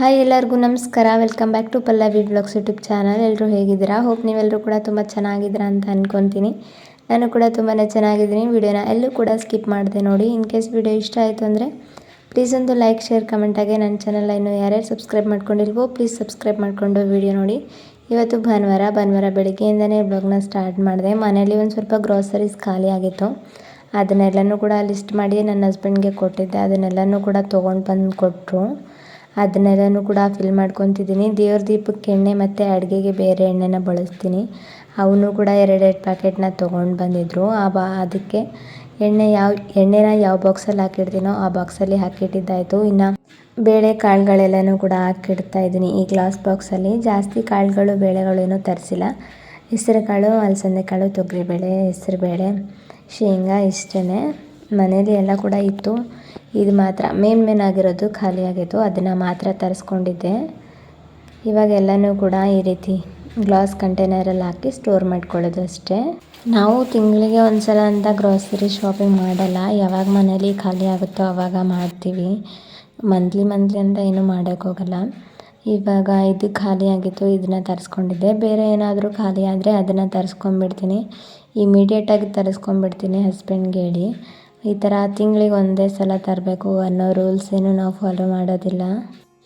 Hi ಎಲ್ಲರಿಗೂ ನಮಸ್ಕಾರ. Welcome back to Pallavi blogs YouTube channel ಎಲ್ಲರೂ ಹೇಗಿದ್ದೀರಾ? ಹೋಪ್ ನೀವೆಲ್ಲರೂ ಕೂಡ ತುಂಬ ಚೆನ್ನಾಗಿದ್ದೀರಾ ಅಂತ ಅಂದ್ಕೊತೀನಿ ನಾನು ಕೂಡ ತುಂಬಾ ಚೆನ್ನಾಗಿದ್ದೀನಿ. ವಿಡಿಯೋನ ಎಲ್ಲೂ ಕೂಡ ಸ್ಕಿಪ್ ಮಾಡಿದೆ ನೋಡಿ. ಇನ್ ಕೇಸ್ ವಿಡಿಯೋ ಇಷ್ಟ ಆಯಿತು ಅಂದರೆ ಪ್ಲೀಸ್ ಒಂದು ಲೈಕ್ ಶೇರ್ ಕಮೆಂಟಾಗೆ ನನ್ನ ಚಾನಲ್ ಇನ್ನು ಯಾರ್ಯಾರು ಸಬ್ಸ್ಕ್ರೈಬ್ ಮಾಡ್ಕೊಂಡಿಲ್ವೋ ಪ್ಲೀಸ್ ಸಬ್ಸ್ಕ್ರೈಬ್ ಮಾಡಿಕೊಂಡು ವಿಡಿಯೋ ನೋಡಿ. ಇವತ್ತು ಭಾನುವಾರ ಭಾನುವಾರ ಬೆಳಗ್ಗೆಯಿಂದನೇ ಬ್ಲಾಗ್ನ ಸ್ಟಾರ್ಟ್ ಮಾಡಿದೆ. ಮನೇಲಿ ಒಂದು ಸ್ವಲ್ಪ ಗ್ರೋಸರೀಸ್ ಖಾಲಿ ಆಗಿತ್ತು. ಅದನ್ನೆಲ್ಲನೂ ಕೂಡ ಲಿಸ್ಟ್ ಮಾಡಿ ನನ್ನ ಹಸ್ಬೆಂಡ್ಗೆ ಕೊಟ್ಟಿದ್ದೆ. ಅದನ್ನೆಲ್ಲನೂ ಕೂಡ ತೊಗೊಂಡು ಬಂದು ಕೊಟ್ಟರು ಅದನ್ನೆಲ್ಲನೂ ಕೂಡ ಫಿಲ್ ಮಾಡ್ಕೊತಿದ್ದೀನಿ. ದೇವ್ರ ದೀಪಕ್ಕೆ ಎಣ್ಣೆ ಮತ್ತು ಅಡುಗೆಗೆ ಬೇರೆ ಎಣ್ಣೆನ ಬಳಸ್ತೀನಿ. ಅವನು ಕೂಡ ಎರಡೆರಡು ಪ್ಯಾಕೆಟ್ನ ತೊಗೊಂಡು ಬಂದಿದ್ದರು ಆ ಬಾ, ಅದಕ್ಕೆ ಎಣ್ಣೆ ಯಾವ, ಎಣ್ಣೆನ ಯಾವ ಬಾಕ್ಸಲ್ಲಿ ಹಾಕಿಡ್ತೀನೋ ಆ ಬಾಕ್ಸಲ್ಲಿ ಹಾಕಿಟ್ಟಿದ್ದಾಯಿತು. ಇನ್ನು ಬೇಳೆ ಕಾಳುಗಳೆಲ್ಲನೂ ಕೂಡ ಹಾಕಿಡ್ತಾ ಇದ್ದೀನಿ ಈ ಗ್ಲಾಸ್ ಬಾಕ್ಸಲ್ಲಿ ಜಾಸ್ತಿ ಕಾಳುಗಳು ಬೇಳೆಗಳು ಏನೂ ತರಿಸಿಲ್ಲ. ಹೆಸರು ಕಾಳು ಅಲಸಂದೆ ಕಾಳು ತೊಗರಿಬೇಳೆ, ಹೆಸರುಬೇಳೆ, ಶೇಂಗಾ ಇಷ್ಟೇ ಮನೇಲಿ ಎಲ್ಲ ಕೂಡ ಇತ್ತು. ಇದು ಮಾತ್ರ. ಮೇನ್ ಮೇನ್ ಆಗಿರೋದು ಖಾಲಿ ಆಗಿತ್ತು. ಅದನ್ನು ಮಾತ್ರ ತರಿಸ್ಕೊಂಡಿದ್ದೆ. ಇವಾಗ ಎಲ್ಲನೂ ಕೂಡ ಈ ರೀತಿ ಗ್ಲಾಸ್ ಕಂಟೈನರಲ್ಲಿ ಹಾಕಿ ಸ್ಟೋರ್ ಮಾಡ್ಕೊಳ್ಳೋದು ಅಷ್ಟೇ. ನಾವು ತಿಂಗಳಿಗೆ ಒಂದು ಸಲ ಅಂತ ಗ್ರಾಸರಿ ಶಾಪಿಂಗ್ ಮಾಡಲ್ಲ. ಯಾವಾಗ ಮನೇಲಿ ಖಾಲಿ ಆಗುತ್ತೋ ಆವಾಗ ಮಾಡ್ತೀವಿ. ಮಂತ್ಲಿ ಮಂತ್ಲಿ ಅಂತ ಏನೂ ಮಾಡೋಕ್ಕೋಗಲ್ಲ ಇವಾಗ ಇದು ಖಾಲಿ ಆಗಿತ್ತು, ಇದನ್ನು ತರಿಸ್ಕೊಂಡಿದ್ದೆ. ಬೇರೆ ಏನಾದರೂ ಖಾಲಿ ಆದರೆ ಅದನ್ನು ತರಿಸ್ಕೊಂಬಿಡ್ತೀನಿ ಇಮಿಡಿಯೇಟಾಗಿ ತರಿಸ್ಕೊಂಬಿಡ್ತೀನಿ ಹಸ್ಬೆಂಡ್ಗೆ ಹೇಳಿ. ಈ ಥರ ತಿಂಗಳಿಗೆ ಒಂದೇ ಸಲ ತರಬೇಕು ಅನ್ನೋ ರೂಲ್ಸ್ ಏನು ನಾವು ಫಾಲೋ ಮಾಡೋದಿಲ್ಲ.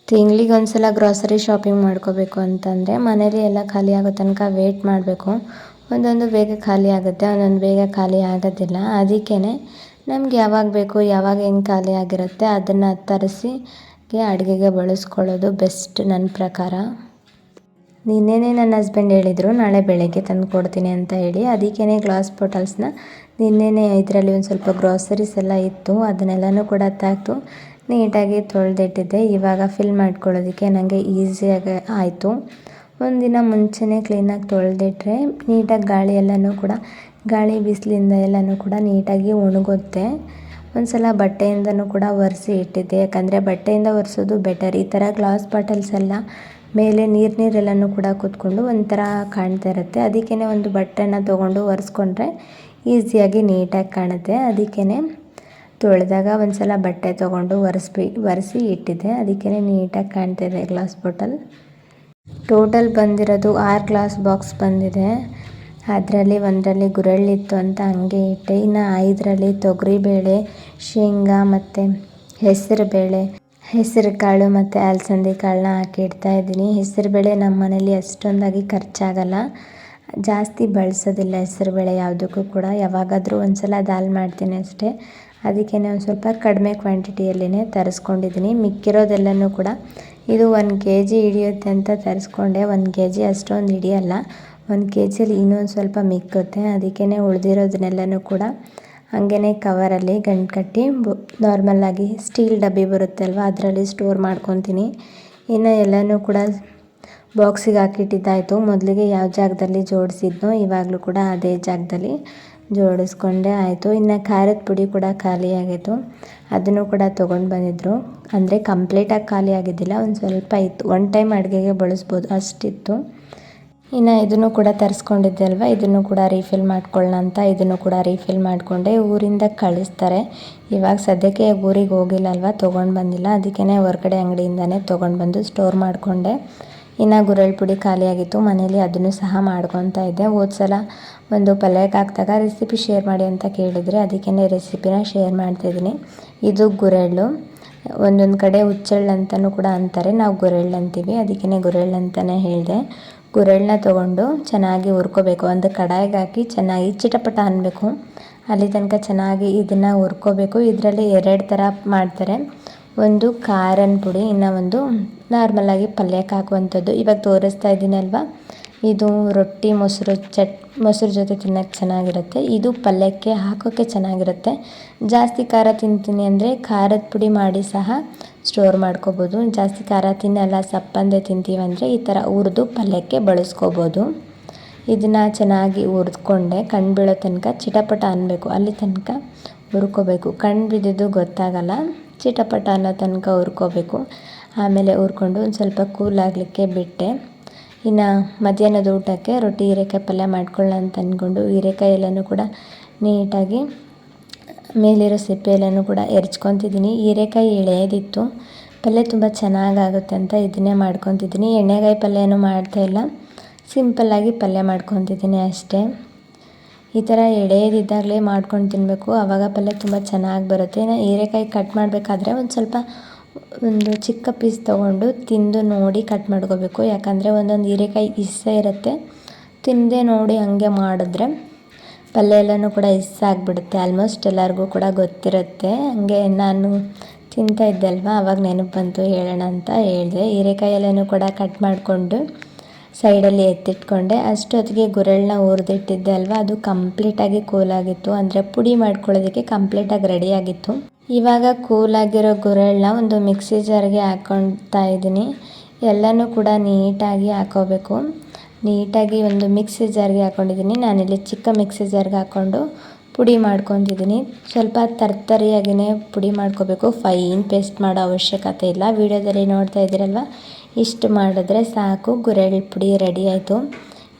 ತಿಂಗಳಿಗೆ ಒಂದು ಸಲ ಗ್ರಾಸರಿ ಶಾಪಿಂಗ್ ಮಾಡ್ಕೋಬೇಕು ಅಂತಂದರೆ ಮನೇಲಿ ಎಲ್ಲ ಖಾಲಿ ಆಗೋ ತನಕ ವೇಟ್ ಮಾಡಬೇಕು. ಒಂದೊಂದು ಬೇಗ ಖಾಲಿ ಆಗುತ್ತೆ, ಒಂದೊಂದು ಬೇಗ ಖಾಲಿ ಆಗೋದಿಲ್ಲ. ಅದಕ್ಕೇ ನಮ್ಗೆ ಯಾವಾಗ ಬೇಕು, ಯಾವಾಗ ಏನು ಖಾಲಿ ಆಗಿರುತ್ತೆ ಅದನ್ನು ತರಿಸಿ ಅಡುಗೆಗೆ ಬಳಸ್ಕೊಳ್ಳೋದು ಬೆಸ್ಟ್ ನನ್ನ ಪ್ರಕಾರ. ನಿನ್ನೆನೇ ನನ್ನ ಹಸ್ಬೆಂಡ್ ಹೇಳಿದರು, ನಾಳೆ ಬೆಳಗ್ಗೆ ತಂದು ಕೊಡ್ತೀನಿ ಅಂತ ಹೇಳಿ. ಅದಕ್ಕೇ ಗ್ಲಾಸ್ ಬಾಟಲ್ಸ್ನ ನಿನ್ನೆನೇ ಇದರಲ್ಲಿ ಒಂದು ಸ್ವಲ್ಪ ಗ್ರಾಸರೀಸ್ ಎಲ್ಲ ಇತ್ತು, ಅದನ್ನೆಲ್ಲನೂ ಕೂಡ ತಾಕ್ತು. ನೀಟಾಗಿ ತೊಳೆದಿಟ್ಟಿದ್ದೆ. ಇವಾಗ ಫಿಲ್ ಮಾಡ್ಕೊಳ್ಳೋದಕ್ಕೆ ನನಗೆ ಈಸಿಯಾಗಿ ಆಯಿತು. ಒಂದಿನ ಮುಂಚೆನೇ ಕ್ಲೀನಾಗಿ ತೊಳೆದಿಟ್ರೆ ನೀಟಾಗಿ ಗಾಳಿ ಎಲ್ಲನೂ ಕೂಡ, ಗಾಳಿ ಬಿಸಿಲಿಂದ ಎಲ್ಲನೂ ಕೂಡ ನೀಟಾಗಿ ಒಣಗುತ್ತೆ ಒಂದು ಸಲ ಬಟ್ಟೆಯಿಂದನೂ ಕೂಡ ಒರೆಸಿ ಇಟ್ಟಿದ್ದೆ. ಯಾಕಂದರೆ ಬಟ್ಟೆಯಿಂದ ಒರೆಸೋದು ಬೆಟರ್ ಈ ಥರ ಗ್ಲಾಸ್ ಬಾಟಲ್ಸ್ ಎಲ್ಲ ಮೇಲೆ ನೀರು ನೀರೆಲ್ಲನೂ ಕೂಡ ಕೂತ್ಕೊಂಡು ಒಂಥರ ಕಾಣ್ತಾ ಇರುತ್ತೆ. ಅದಕ್ಕೇ ಒಂದು ಬಟ್ಟೆನ ತೊಗೊಂಡು ಒರೆಸ್ಕೊಂಡ್ರೆ ಈಸಿಯಾಗಿ ನೀಟಾಗಿ ಕಾಣುತ್ತೆ. ಅದಕ್ಕೇ ತೊಳೆದಾಗ ಒಂದು ಸಲ ಬಟ್ಟೆ ತೊಗೊಂಡು ಒರೆಸ್ಬಿ, ಒರೆಸಿ ಇಟ್ಟಿದ್ದೆ. ಅದಕ್ಕೇ ನೀಟಾಗಿ ಕಾಣ್ತಾ ಇದೆ ಗ್ಲಾಸ್ ಬಾಟಲ್. ಟೋಟಲ್ ಬಂದಿರೋದು ಆರು ಗ್ಲಾಸ್ ಬಾಕ್ಸ್ ಬಂದಿದೆ. ಅದರಲ್ಲಿ ಒಂದರಲ್ಲಿ ಗುರಳ್ಳಿತ್ತು ಅಂತ ಹಂಗೆ ಇಟ್ಟೆ. ಇನ್ನು ಐದರಲ್ಲಿ ತೊಗರಿಬೇಳೆ, ಶೇಂಗಾ ಮತ್ತು ಹೆಸರು ಬೇಳೆ ಹೆಸರು ಕಾಳು ಮತ್ತು ಅಲಸಂದೆ ಕಾಳನ್ನ ಹಾಕಿ ಇಡ್ತಾ ಇದ್ದೀನಿ. ಹೆಸರು ಬೇಳೆ ನಮ್ಮ ಮನೇಲಿ ಅಷ್ಟೊಂದಾಗಿ ಖರ್ಚಾಗಲ್ಲ. ಜಾಸ್ತಿ ಬಳಸೋದಿಲ್ಲ ಬೇಳೆ ಯಾವುದಕ್ಕೂ ಕೂಡ. ಯಾವಾಗಾದರೂ ಒಂದು ಸಲ ದಾಲ್ ಮಾಡ್ತೀನಿ ಅಷ್ಟೇ. ಅದಕ್ಕೆ ಒಂದು ಸ್ವಲ್ಪ ಕಡಿಮೆ ಕ್ವಾಂಟಿಟಿಯಲ್ಲೇ ತರಿಸ್ಕೊಂಡಿದ್ದೀನಿ. ಮಿಕ್ಕಿರೋದೆಲ್ಲನೂ ಕೂಡ ಇದು ಒಂದು ಕೆ ಜಿ ಹಿಡಿಯುತ್ತೆ ಅಂತ ತರಿಸ್ಕೊಂಡೆ. ಒಂದು ಕೆ ಜಿ ಅಷ್ಟೊಂದು ಹಿಡಿಯಲ್ಲ. ಒಂದು ಕೆ ಜಿಯಲ್ಲಿ ಇನ್ನೊಂದು ಸ್ವಲ್ಪ ಮಿಕ್ಕುತ್ತೆ. ಅದಕ್ಕೇ ಉಳಿದಿರೋದನ್ನೆಲ್ಲನೂ ಕೂಡ ಹಾಗೇ ಕವರಲ್ಲಿ ಗಂಟು ಕಟ್ಟಿ ಬು ನಾರ್ಮಲ್ಲಾಗಿ ಸ್ಟೀಲ್ ಡಬ್ಬಿ ಬರುತ್ತೆ ಅಲ್ವಾ ಅದರಲ್ಲಿ ಸ್ಟೋರ್ ಮಾಡ್ಕೊತೀನಿ. ಇನ್ನು ಎಲ್ಲನೂ ಕೂಡ ಬಾಕ್ಸಿಗೆ ಹಾಕಿಟ್ಟಿದ್ದಾಯಿತು. ಮೊದಲಿಗೆ ಯಾವ ಜಾಗದಲ್ಲಿ ಜೋಡಿಸಿದ್ನೋ ಇವಾಗಲೂ ಕೂಡ ಅದೇ ಜಾಗದಲ್ಲಿ ಜೋಡಿಸ್ಕೊಂಡೆ ಆಯಿತು. ಇನ್ನು ಖಾರದ ಪುಡಿ ಕೂಡ ಖಾಲಿಯಾಗಿತ್ತು ಅದನ್ನು ಕೂಡ ತೊಗೊಂಡು ಬಂದಿದ್ದರು ಅಂದರೆ ಕಂಪ್ಲೀಟಾಗಿ ಖಾಲಿ ಆಗಿದ್ದಿಲ್ಲ, ಒಂದು ಸ್ವಲ್ಪ ಇತ್ತು. ಒನ್ ಟೈಮ್ ಅಡುಗೆಗೆ ಬಳಸ್ಬೋದು, ಅಷ್ಟಿತ್ತು. ಇನ್ನು ಇದನ್ನು ಕೂಡ ತರಿಸ್ಕೊಂಡಿದ್ದೆ ಅಲ್ವಾ? ಇದನ್ನು ಕೂಡ ರೀಫಿಲ್ ಮಾಡ್ಕೊಳ್ಳೋಣ ಅಂತ ಇದನ್ನು ಕೂಡ ರೀಫಿಲ್ ಮಾಡಿಕೊಂಡೆ. ಊರಿಂದ ಕಳಿಸ್ತಾರೆ. ಇವಾಗ ಸದ್ಯಕ್ಕೆ ಊರಿಗೆ ಹೋಗಿಲ್ಲ ಅಲ್ವಾ? ತೊಗೊಂಡು ಬಂದಿಲ್ಲ. ಅದಕ್ಕೇ ಹೊರಗಡೆ ಅಂಗಡಿಯಿಂದನೇ ತೊಗೊಂಡು ಬಂದು ಸ್ಟೋರ್ ಮಾಡಿಕೊಂಡೆ. ಇನ್ನು ಗುರಳ್ ಪುಡಿ ಖಾಲಿಯಾಗಿತ್ತು. ಮನೇಲಿ ಅದನ್ನು ಸಹ ಮಾಡ್ಕೊತಾ ಇದ್ದೆ. ಹೋದ ಸಲ ಒಂದು ಪಲ್ಯಕ್ಕೆ ಹಾಕಿದಾಗ ರೆಸಿಪಿ ಶೇರ್ ಮಾಡಿ ಅಂತ ಕೇಳಿದರೆ ಅದಕ್ಕೇ ರೆಸಿಪಿನ ಶೇರ್ ಮಾಡ್ತಿದ್ದೀನಿ ಇದು ಗುರೆಳ್ಳು. ಒಂದೊಂದು ಕಡೆ ಹುಚ್ಚೆಳ್ಳು ಅಂತಲೂ ಕೂಡ ಅಂತಾರೆ. ನಾವು ಗುರೆಳ್ಳು ಅಂತೀವಿ. ಅದಕ್ಕೇ ಗುರೆಳ್ಳು ಅಂತಲೇ ಹೇಳಿದೆ. ಗುರೆಳ್ಳನ್ನ ತೊಗೊಂಡು ಚೆನ್ನಾಗಿ ಹುರ್ಕೋಬೇಕು. ಒಂದು ಕಡಾಯಿಗೆ ಹಾಕಿ ಚೆನ್ನಾಗಿ ಚಿಟಪಟ ಅನ್ನಬೇಕು ಅಲ್ಲಿ ತನಕ ಚೆನ್ನಾಗಿ ಇದನ್ನು ಹುರ್ಕೋಬೇಕು. ಇದರಲ್ಲಿ ಎರಡು ಥರ ಮಾಡ್ತಾರೆ. ಒಂದು ಖಾರನ ಪುಡಿ, ಇನ್ನು ಒಂದು ನಾರ್ಮಲಾಗಿ ಪಲ್ಯಕ್ಕೆ ಹಾಕುವಂಥದ್ದು. ಇವಾಗ ತೋರಿಸ್ತಾ ಇದ್ದೀನಿ ಅಲ್ವಾ? ಇದು ರೊಟ್ಟಿ, ಮೊಸರು, ಚಟ್, ಮೊಸರು ಜೊತೆ ತಿನ್ನೋಕ್ಕೆ ಚೆನ್ನಾಗಿರುತ್ತೆ. ಇದು ಪಲ್ಯಕ್ಕೆ ಹಾಕೋಕ್ಕೆ ಚೆನ್ನಾಗಿರುತ್ತೆ. ಜಾಸ್ತಿ ಖಾರ ತಿಂತೀನಿ ಅಂದರೆ ಖಾರದ ಪುಡಿ ಮಾಡಿ ಸಹ ಸ್ಟೋರ್ ಮಾಡ್ಕೋಬೋದು. ಜಾಸ್ತಿ ಖಾರ ತಿನ್ನಲ್ಲ, ಸಪ್ಪಂದೆ ತಿಂತೀವಂದರೆ ಈ ಥರ ಹುರಿದು ಪಲ್ಯಕ್ಕೆ ಬಳಸ್ಕೋಬೋದು. ಇದನ್ನು ಚೆನ್ನಾಗಿ ಹುರಿದ್ಕೊಂಡೆ ಕಣ್ಣು ಬೀಳೋ ತನಕ ಚಿಟಪಟ ಅನ್ನಬೇಕು. ಅಲ್ಲಿ ತನಕ ಹುರ್ಕೋಬೇಕು. ಕಣ್ಣು ಬಿದ್ದಿದ್ದು ಗೊತ್ತಾಗಲ್ಲ. ಚಿಟಪಟ ಅನ್ನೋ ತನಕ ಹುರ್ಕೋಬೇಕು. ಆಮೇಲೆ ಹುರ್ಕೊಂಡು ಒಂದು ಸ್ವಲ್ಪ ಕೂಲ್ ಆಗಲಿಕ್ಕೆ ಬಿಟ್ಟೆ. ಇನ್ನು ಮಧ್ಯಾಹ್ನದ ಊಟಕ್ಕೆ ರೊಟ್ಟಿ, ಹೀರೆಕಾಯಿ ಪಲ್ಯ ಮಾಡ್ಕೊಳ್ಳೋಣ ಅಂತ ಅಂದ್ಕೊಂಡು ಹೀರೆಕಾಯಿ ಎಲ್ಲನೂ ಕೂಡ ನೀಟಾಗಿ ಮೇಲಿರೋ ಸಿಪ್ಪೆ ಎಲ್ಲನೂ ಕೂಡ ಎರ್ಚ್ಕೊತಿದ್ದೀನಿ. ಹೀರೆಕಾಯಿ ಎಳೆಯದಿತ್ತು. ಪಲ್ಯ ತುಂಬ ಚೆನ್ನಾಗಾಗುತ್ತೆ ಅಂತ ಇದನ್ನೇ ಮಾಡ್ಕೊತಿದ್ದೀನಿ. ಎಣ್ಣೆಗಾಯಿ ಪಲ್ಯನೂ ಮಾಡ್ತಾ ಇಲ್ಲ. ಸಿಂಪಲ್ಲಾಗಿ ಪಲ್ಯ ಮಾಡ್ಕೊತಿದ್ದೀನಿ ಅಷ್ಟೇ. ಈ ಥರ ಎಳೆಯದಿದ್ದಾಗಲೇ ಮಾಡ್ಕೊಂಡು ತಿನ್ನಬೇಕು ಆವಾಗ ಪಲ್ಯ ತುಂಬ ಚೆನ್ನಾಗಿ ಬರುತ್ತೆ. ಇನ್ನು ಹೀರೆಕಾಯಿ ಕಟ್ ಮಾಡಬೇಕಾದ್ರೆ ಒಂದು ಸ್ವಲ್ಪ ಒಂದು ಚಿಕ್ಕ ಪೀಸ್ ತೊಗೊಂಡು ತಿಂದು ನೋಡಿ ಕಟ್ ಮಾಡ್ಕೋಬೇಕು. ಯಾಕಂದರೆ ಒಂದೊಂದು ಹೀರೆಕಾಯಿ ಇಸ್ಸೇ ಇರುತ್ತೆ. ತಿಂದೇ ನೋಡಿ ಹಂಗೆ ಮಾಡಿದ್ರೆ ಪಲ್ಯ ಎಲ್ಲನೂ ಕೂಡ ಇಸ್ಸಾಗ್ಬಿಡುತ್ತೆ ಆಲ್ಮೋಸ್ಟ್ ಎಲ್ಲರಿಗೂ ಕೂಡ ಗೊತ್ತಿರುತ್ತೆ. ಹಂಗೆ ನಾನು ತಿಂತಾ ಇದ್ದೆ ಅಲ್ವಾ? ಅವಾಗ ನೆನಪು ಬಂತು, ಹೇಳೋಣ ಅಂತ ಹೇಳಿದೆ. ಹೀರೆಕಾಯಿ ಎಲ್ಲನೂ ಕೂಡ ಕಟ್ ಮಾಡಿಕೊಂಡು ಸೈಡಲ್ಲಿ ಎತ್ತಿಟ್ಕೊಂಡೆ. ಅಷ್ಟೊತ್ತಿಗೆ ಗುರೆಳ್ನ ಹುರಿದಿಟ್ಟಿದ್ದೆ ಅಲ್ವಾ? ಅದು ಕಂಪ್ಲೀಟಾಗಿ ಕೂಲಾಗಿತ್ತು. ಅಂದರೆ ಪುಡಿ ಮಾಡ್ಕೊಳ್ಳೋದಕ್ಕೆ ಕಂಪ್ಲೀಟಾಗಿ ರೆಡಿಯಾಗಿತ್ತು. ಇವಾಗ ಕೂಲಾಗಿರೋ ಗುರೆಳ್ನ ಒಂದು ಮಿಕ್ಸಿ ಜಾರ್ಗೆ ಹಾಕ್ಕೊಳ್ತಾ ಇದ್ದೀನಿ. ಎಲ್ಲನೂ ಕೂಡ ನೀಟಾಗಿ ಹಾಕೋಬೇಕು. ನೀಟಾಗಿ ಒಂದು ಮಿಕ್ಸಿ ಜಾರ್ಗೆ ಹಾಕ್ಕೊಂಡಿದ್ದೀನಿ ನಾನಿಲ್ಲಿ ಚಿಕ್ಕ ಮಿಕ್ಸಿ ಜಾರ್ಗೆ ಹಾಕ್ಕೊಂಡು ಪುಡಿ ಮಾಡ್ಕೊತಿದ್ದೀನಿ ಸ್ವಲ್ಪ ತರ್ತರಿಯಾಗಿಯೇ ಪುಡಿ ಮಾಡ್ಕೋಬೇಕು. ಫೈನ್ ಪೇಸ್ಟ್ ಮಾಡೋ ಅವಶ್ಯಕತೆ ಇಲ್ಲ. ವಿಡಿಯೋದಲ್ಲಿ ನೋಡ್ತಾ ಇದ್ದೀರಲ್ವ? ಇಷ್ಟು ಮಾಡಿದ್ರೆ ಸಾಕು. ಗುರೆಳ್ಳು ಪುಡಿ ರೆಡಿ ಆಯಿತು.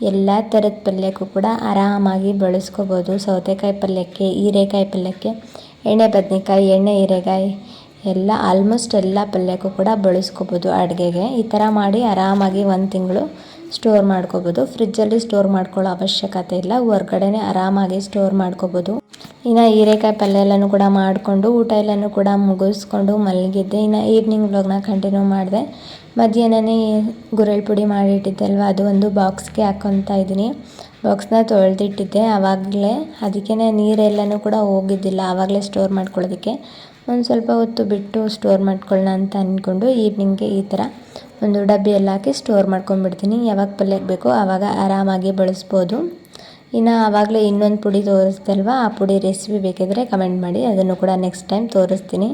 ಎಲ್ಲ ಥರದ ಪಲ್ಯಕ್ಕೂ ಕೂಡ ಆರಾಮಾಗಿ ಬಳಸ್ಕೋಬೋದು. ಸೌತೆಕಾಯಿ ಪಲ್ಯಕ್ಕೆ, ಹೀರೆಕಾಯಿ ಪಲ್ಯಕ್ಕೆ, ಎಣ್ಣೆ, ಬದನೆಕಾಯಿ, ಎಣ್ಣೆ, ಹೀರೆಕಾಯಿ, ಎಲ್ಲ ಆಲ್ಮೋಸ್ಟ್ ಎಲ್ಲ ಪಲ್ಯಕ್ಕೂ ಕೂಡ ಬಳಸ್ಕೋಬೋದು ಅಡುಗೆಗೆ. ಈ ಥರ ಮಾಡಿ ಆರಾಮಾಗಿ ಒಂದು ತಿಂಗಳು ಸ್ಟೋರ್ ಮಾಡ್ಕೋಬೋದು. ಫ್ರಿಜ್ಜಲ್ಲಿ ಸ್ಟೋರ್ ಮಾಡ್ಕೊಳ್ಳೋ ಅವಶ್ಯಕತೆ ಇಲ್ಲ. ಹೊರ್ಗಡೆ ಆರಾಮಾಗಿ ಸ್ಟೋರ್ ಮಾಡ್ಕೋಬೋದು. ಇನ್ನು ಹೀರೆಕಾಯಿ ಪಲ್ಯ ಎಲ್ಲನೂ ಕೂಡ ಮಾಡಿಕೊಂಡು, ಊಟ ಎಲ್ಲನೂ ಕೂಡ ಮುಗಿಸ್ಕೊಂಡು ಮಲಗಿದ್ದೆ. ಇನ್ನು ಈವ್ನಿಂಗ್ ವ್ಲಾಗ್ನ ಕಂಟಿನ್ಯೂ ಮಾಡಿದೆ. ಮಧ್ಯಾಹ್ನನೇ ಗುರೆಳ್ ಪುಡಿ ಮಾಡಿಟ್ಟಿದ್ದೆ ಅಲ್ವಾ ಅದು ಒಂದು ಬಾಕ್ಸ್ಗೆ ಹಾಕ್ಕೊತಾ ಇದ್ದೀನಿ. ಬಾಕ್ಸ್ನ ತೊಳೆದಿಟ್ಟಿದ್ದೆ ಆವಾಗಲೇ ಅದಕ್ಕೆ ನೀರೆಲ್ಲನೂ ಕೂಡ ಹೋಗಿದ್ದಿಲ್ಲ. ಆವಾಗಲೇ ಸ್ಟೋರ್ ಮಾಡ್ಕೊಳ್ಳೋದಕ್ಕೆ. ಒಂದು ಸ್ವಲ್ಪ ಹೊತ್ತು ಬಿಟ್ಟು ಸ್ಟೋರ್ ಮಾಡ್ಕೊಳ್ಳೋಣ ಅಂತ ಅಂದ್ಕೊಂಡು ಈವ್ನಿಂಗ್ಗೆ ಈ ಥರ ಒಂದು ಡಬ್ಬಿಯಲ್ಲಿ ಹಾಕಿ ಸ್ಟೋರ್ ಮಾಡ್ಕೊಂಡ್ಬಿಡ್ತೀನಿ. ಯಾವಾಗ ಪಲ್ಯಕ್ಕೆ ಬೇಕೋ ಆವಾಗ ಆರಾಮಾಗಿ ಬಳಸ್ಬೋದು. ಇನ್ನು ಆವಾಗಲೇ ಇನ್ನೊಂದು ಪುಡಿ ತೋರಿಸ್ತಲ್ವಾ ಆ ಪುಡಿ ರೆಸಿಪಿ ಬೇಕಿದ್ರೆ ಕಮೆಂಟ್ ಮಾಡಿ. ಅದನ್ನು ಕೂಡ ನೆಕ್ಸ್ಟ್ ಟೈಮ್ ತೋರಿಸ್ತೀನಿ.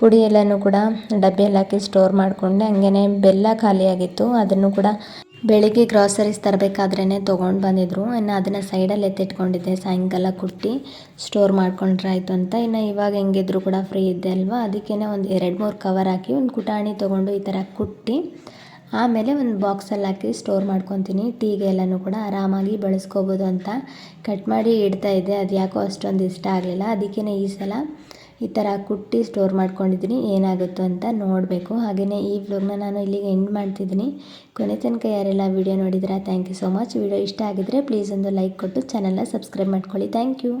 ಪುಡಿ ಎಲ್ಲನೂ ಕೂಡ ಡಬ್ಬಿಯಲ್ಲಿ ಹಾಕಿ ಸ್ಟೋರ್ ಮಾಡಿಕೊಂಡೆ. ಹಂಗೇ ಬೆಲ್ಲ ಖಾಲಿಯಾಗಿತ್ತು. ಅದನ್ನು ಕೂಡ ಬೆಳಿಗ್ಗೆ ಗ್ರಾಸರೀಸ್ ತರಬೇಕಾದ್ರೇ ತೊಗೊಂಡು ಬಂದಿದ್ರು. ಇನ್ನು ಅದನ್ನು ಸೈಡಲ್ಲಿ ಎತ್ತಿಟ್ಕೊಂಡಿದ್ದೆ. ಸಾಯಂಕಾಲ ಕುಟ್ಟಿ ಸ್ಟೋರ್ ಮಾಡ್ಕೊಂಡ್ರೆ ಆಯಿತು ಅಂತ. ಇನ್ನು ಇವಾಗ ಹೆಂಗಿದ್ರು ಕೂಡ ಫ್ರೀ ಇದ್ದೆ ಅಲ್ವಾ? ಅದಕ್ಕೇ ಒಂದು ಎರಡು ಮೂರು ಕವರ್ ಹಾಕಿ ಒಂದು ಕುಟಾಣಿ ತೊಗೊಂಡು ಈ ಥರ ಕುಟ್ಟಿ ಆಮೇಲೆ ಒಂದು ಬಾಕ್ಸಲ್ಲಿ ಹಾಕಿ ಸ್ಟೋರ್ ಮಾಡ್ಕೊತೀನಿ. ಟೀಗೆ ಎಲ್ಲನೂ ಕೂಡ ಆರಾಮಾಗಿ ಬಳಸ್ಕೋಬೋದು ಅಂತ ಕಟ್ ಮಾಡಿ ಇಡ್ತಾ ಇದ್ದೆ. ಅದು ಯಾಕೋ ಅಷ್ಟೊಂದು ಇಷ್ಟ ಆಗಲಿಲ್ಲ. ಅದಕ್ಕೇ ಈ ಸಲ ಈ ಥರ ಕುಟ್ಟಿ ಸ್ಟೋರ್ ಮಾಡ್ಕೊಂಡಿದ್ದೀನಿ, ಏನಾಗುತ್ತೋ ಅಂತ ನೋಡಬೇಕು. ಹಾಗೆಯೇ ಈ ವ್ಲಾಗ್ನ ನಾನು ಇಲ್ಲಿಗೆ ಎಂಡ್ ಮಾಡ್ತಿದ್ದೀನಿ. ಕೊನೆ ತನಕ ಯಾರೆಲ್ಲ ವೀಡಿಯೋ ನೋಡಿದ್ರೆ thank you so much video ಇಷ್ಟ ಆಗಿದ್ದರೆ ಪ್ಲೀಸ್ ಒಂದು ಲೈಕ್ ಕೊಟ್ಟು ಚಾನಲ್ನ ಸಬ್ಸ್ಕ್ರೈಬ್ ಮಾಡ್ಕೊಳ್ಳಿ. Thank you